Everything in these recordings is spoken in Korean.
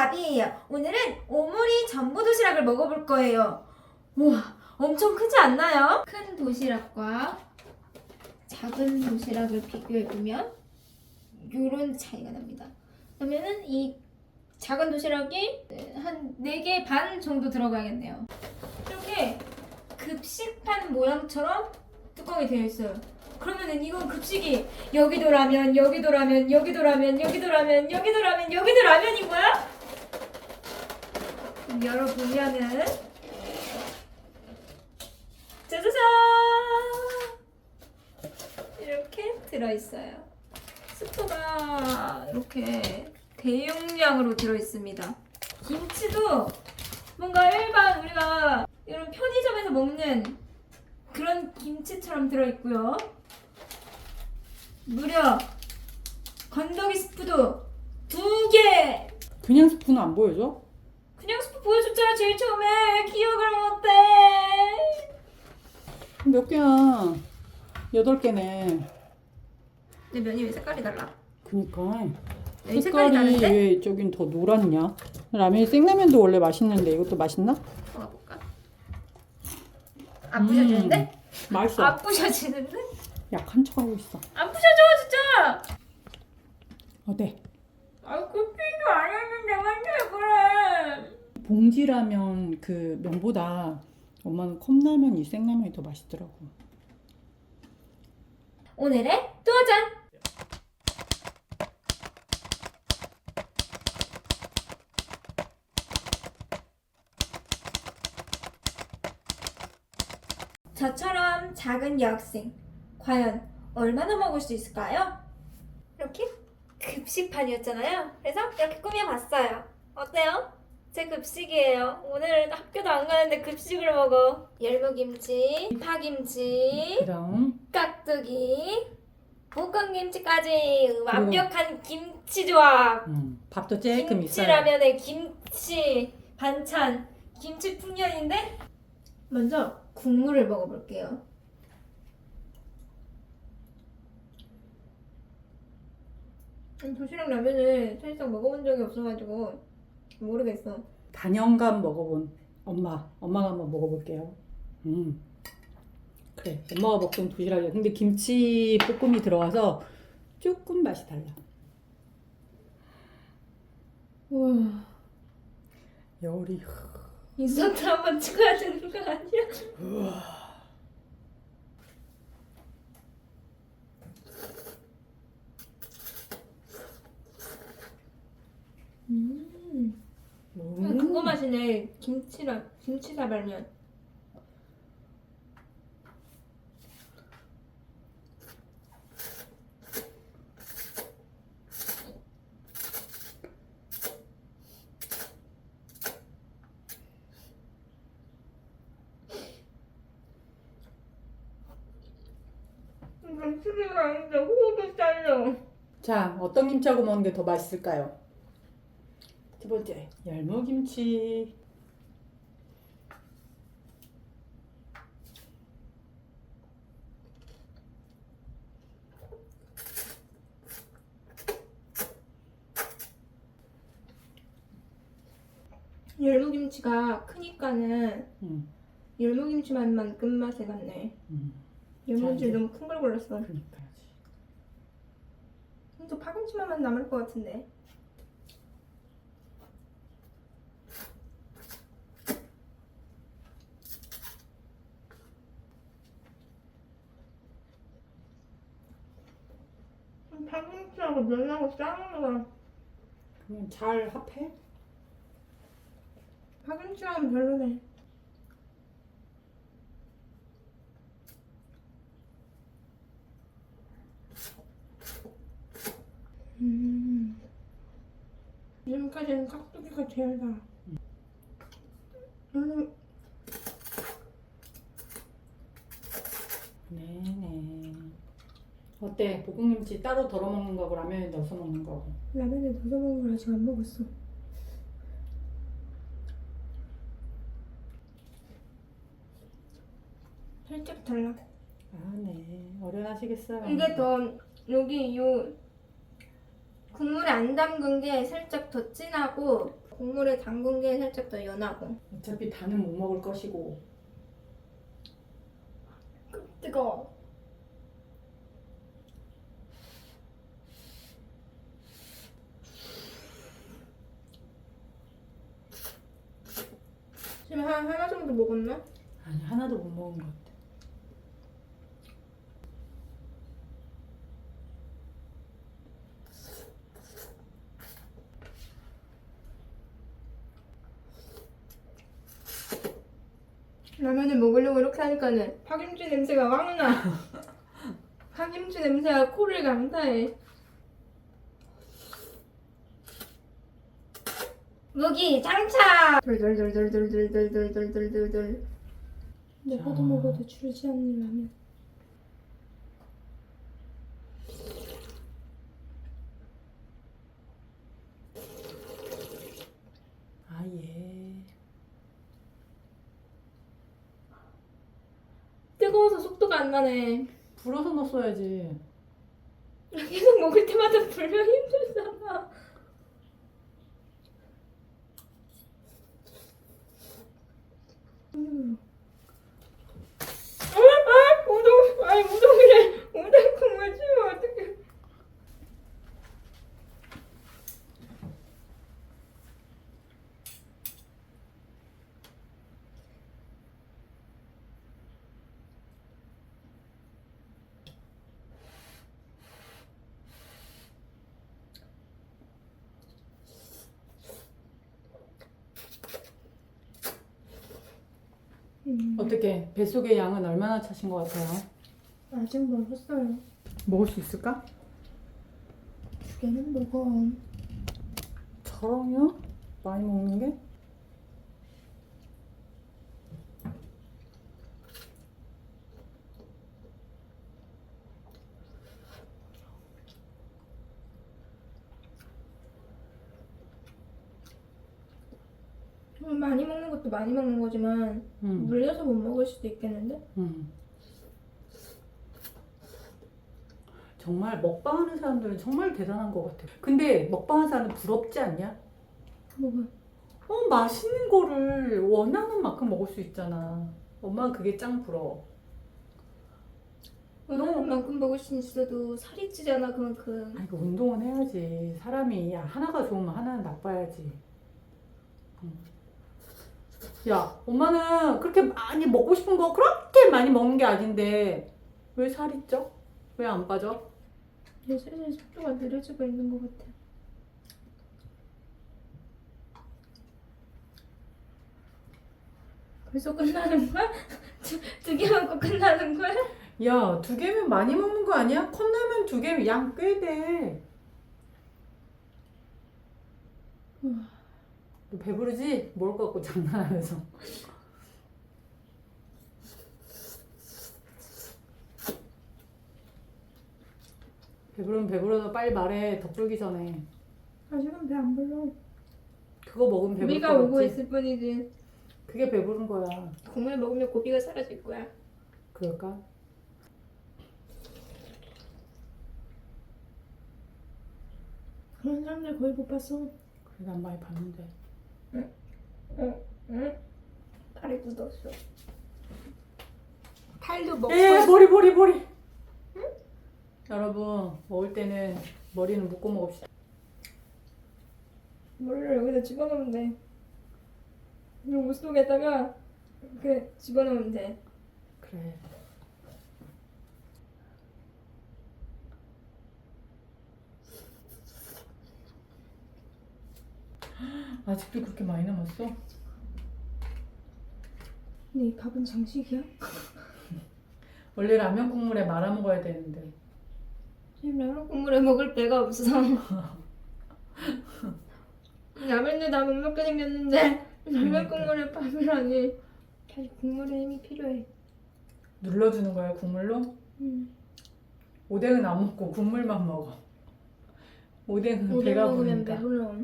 답이에요. 오늘은 오므리 전부 도시락을 먹어볼 거예요. 우와, 엄청 크지 않나요? 큰 도시락과 작은 도시락을 비교해보면 이런 차이가 납니다. 그러면은 이 작은 도시락이 한 4개 반 정도 들어가겠네요. 이렇게 급식판 모양처럼 뚜껑이 되어 있어요. 그러면은 이건 급식이 여기도 라면, 여기도 라면, 여기도 라면, 여기도 라면, 여기도 라면, 여기도 라면인 거야? 그럼 열어보면은 짜자잔! 이렇게 들어있어요. 스프가 이렇게 대용량으로 들어있습니다. 김치도 뭔가 일반 우리가 이런 편의점에서 먹는 그런 김치처럼 들어있고요. 무려 건더기 스프도 두 개! 그냥 스프는 안 보여줘? 보여줬잖아 제일 처음에 기억을 못해 몇 개야? 여덟 개네. 내 면이 왜 색깔이 달라? 그니까 면 색깔이 색깔이 다른데? 왜 저긴 더 노랗냐? 라면이 생라면도 원래 맛있는데 이것도 맛있나? 먹어볼까? 안 부셔지는데? 맛있어. 안 부셔지는데? 약한 척하고 있어. 안 부셔져 진짜! 어때? 아 맨날 그래 봉지라면 그 면보다 엄마는 컵라면이 생라면이 더 맛있더라고. 오늘의 도전! 저처럼 작은 여학생, 과연 얼마나 먹을 수 있을까요? 이렇게 급식판이었잖아요. 그래서 이렇게 꾸며봤어요. 어때요? 제 급식이에요. 오늘 학교도 안 가는데 급식을 먹어. 열무김치, 파김치, 그럼 깍두기, 볶음김치까지 완벽한 김치 조합. 음, 밥도 쬐끔 있어요. 김치라면에 김치 반찬, 김치 풍년인데 먼저 국물을 먹어볼게요. 음, 도시락 라면을 사실상 먹어본 적이 없어가지고 모르겠어. 단연간 먹어본 엄마. 엄마가 한번 먹어볼게요. 음. 그래. 엄마가 먹던 도시락이야. 근데 김치 볶음이 들어가서 조금 맛이 달라. 우와, 열이. 인서트 한번 찍어야 되는 거 아니야? 음. 아, 그거 맛이네. 김치랑 김치 사발면. 김치가 아닌데 호흡이 잘려. 자, 어떤 김치하고 먹는 게 더 맛있을까요? 두 번째, 열무김치. 열무김치가 크니까는 음, 열무김치 맛만 끝맛에 갔네. 음, 열무김치. 너무 큰 걸 골랐어. 그러니까요. 또 파김치 맛만 남을 것 같은데. 파김치하고 면하고 싸우는 거야. 그냥 잘 합해? 파김치하면 별로네. 음. 지금까지는 깍두기가 제일 나. 음, 네네. 어때? 볶음김치 따로 덜어 먹는 거고 라면에 넣어서 먹는 거고. 라면에 넣어서 먹는 걸 아직 안 먹었어. 살짝 달라. 아, 네. 어련하시겠어요. 이게 더 여기 요 국물에 안 담근 게 살짝 더 진하고 국물에 담근 게 살짝 더 연하고 어차피 다는 못 먹을 것이고. 뜨거워. 지금 한 하나 정도 먹었나? 아니 하나도 못 먹은 것 같아. 라면을 먹으려고 이렇게 하니까는 파김치 냄새가 확 나. 파김치 냄새가 코를 강타해. 무기 장착. 돌돌돌돌돌돌돌돌돌돌돌. 먹어도 자. 먹어도 줄지 않는 라면. 아 예. 뜨거워서 속도가 안 나네. 불어서 넣었어야지. 계속 먹을 때마다 불면 힘들잖아. 음. 아, 아, 우동, 아니 우동이래. 우동 국물 치면 어떡해. 음, 어떻게 뱃속의 양은 얼마나 차신 것 같아요? 아직 먹었어요. 먹을 수 있을까? 두 개는 먹어. 저랑요? 많이 먹는 게? 많이 먹는 것도 많이 먹는 거지만 응. 물려서 못 먹을 수도 있겠는데? 응. 정말 먹방하는 사람들은 정말 대단한 것 같아. 근데 먹방하는 사람은 부럽지 않냐? 뭐가? 어 맛있는 거를 원하는 만큼 먹을 수 있잖아. 엄마 그게 짱 부러워. 원하는 만큼 먹을 수 있어도 살이 찌잖아 그만큼. 아 이거 운동은 해야지. 사람이 야 하나가 좋으면 하나는 나빠야지. 응. 야 엄마는 그렇게 많이 먹고 싶은 거 그렇게 많이 먹는 게 아닌데 왜 살이 쪄? 왜 안 빠져? 이제 슬슬 속도가 느려지고 있는 것 같아. 벌써 끝나는 거야? 두, 두개 먹고 끝나는 거야? 야, 두 개면 많이 먹는 거 아니야? 컵라면 두 개면 양 꽤 돼. 너 배부르지? 뭘 갖고 장난하면서. 배부르면 배부르서 빨리 말해. 더 불기 전에. 아직은 배안 불러. 그거 먹으면 배부를 고비가 거 오고 같지? 있을 뿐이지. 그게 배부른 거야. 국물 먹으면 고비가 사라질 거야. 그럴까? 그런 사람들 거의 못 봤어. 그래, 난 많이 봤는데. 응? 응? 팔이 굳었어. 팔도 먹고 에 머리 머리 머리. 여러분 먹을 때는 머리는 묶고 먹읍시다. 머리를 여기다 집어넣으면 돼. 그리고 옷 속에다가 이렇게 집어넣으면 돼. 그래. 아직도 그렇게 많이 남았어? 근데 이 밥은 장식이야? 원래 라면 국물에 말아 먹어야 되는데. 지금 라면 국물에 먹을 배가 없어. 라면도 다 못 먹게 생겼는데 라면 국물에 밥이라니. 다시 국물에 힘이 필요해. 눌러주는 거야 국물로? 음. 오뎅은 안 먹고 국물만 먹어. 오뎅은 오뎅 배가 먹으면 부르니까. 배불러.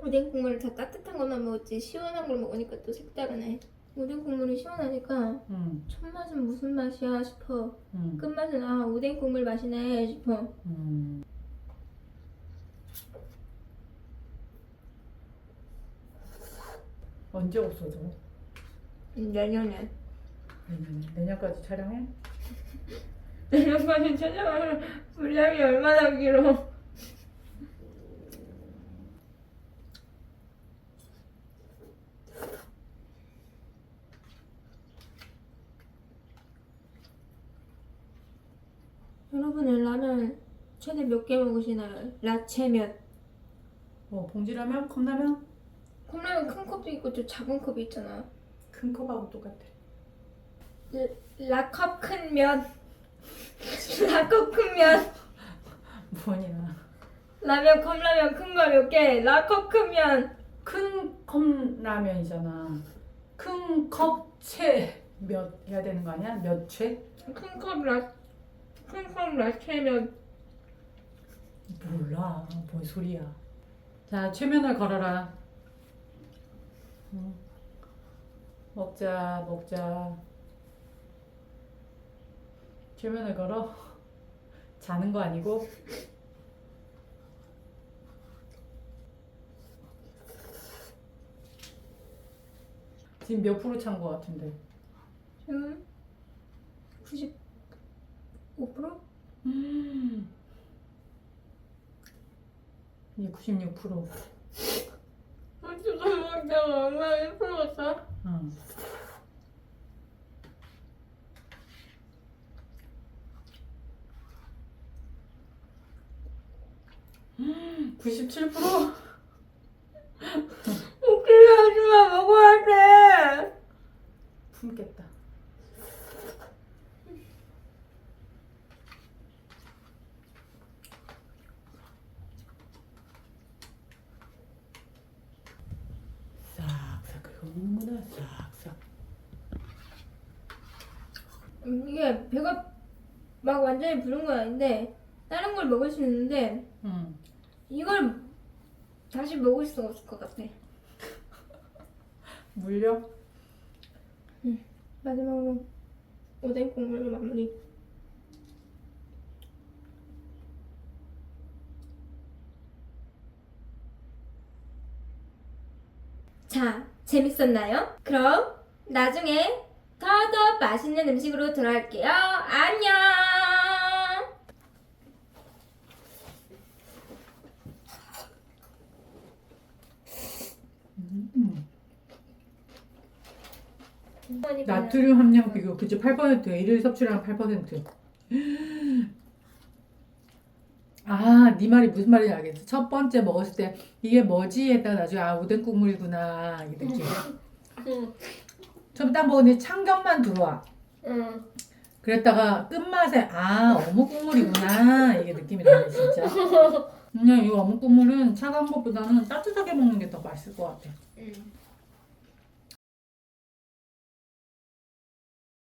뭐 오뎅 국물을 다 따뜻한 것만 먹었지 뭐 시원한 걸 먹으니까 또 색다르네. 오뎅 국물이 시원하니까 음, 첫 맛은 무슨 맛이야 싶어. 음, 끝맛은 아 오뎅 국물 맛이네 싶어. 음. 언제 없어져? 내년에 음, 내년까지 촬영해? 내년까지 촬영하면 분량이 얼마나 길어. 라면 최대 몇 개 먹으시나요? 라체 면 뭐 봉지라면? 컵라면? 컵라면 큰 컵도 있고 또 작은 컵이 있잖아 큰 컵하고 똑같아. 라컵 큰 면. 라컵 큰 면. 뭐냐? 라면 컵라면 큰 거 몇 개. 라컵 큰 면. 큰 컵라면이잖아. 큰 컵채 몇 해야 되는 거 아니야? 몇 채? 큰 컵 라. 큰컵 라체면. 몰라. 뭔 소리야. 자, 최면을 걸어라. 응. 먹자, 먹자. 최면을 걸어. 자는 거 아니고. 지금 몇 프로 찬 거 같은데? 지금 95%? 음. 이제 96%. 어쩌다 먹다가 얼마나 풀었어? 응. 음, 97%? 웃기게 하지 마 먹어야 돼. 품겠다. 싹싹 긁어먹는구나, 싹싹. 음, 이게 배가 막 완전히 부른 건 아닌데 다른 걸 먹을 수 있는데 응. 이걸 다시 먹을 수가 없을 것 같아. 물려? 마지막으로 오뎅 국물로 마무리. 자, 재밌었나요? 그럼 나중에 더 더 맛있는 음식으로 돌아올게요. 안녕! 음. 나트륨 함량 비교 그치 8%예요. 일일 섭취량 8%. 아, 네 말이 무슨 말인지 알겠어. 첫 번째 먹었을 때 이게 뭐지 했다가 나중에 아 오뎅 국물이구나 이게 느낌. 응, 처음에 딱 먹었는데 참견만 들어와. 응. 그랬다가 끝맛에 아 어묵 국물이구나 이게 느낌이 나네 진짜. 그냥 이 어묵 국물은 차가운 것보다는 따뜻하게 먹는 게 더 맛있을 것 같아. 응.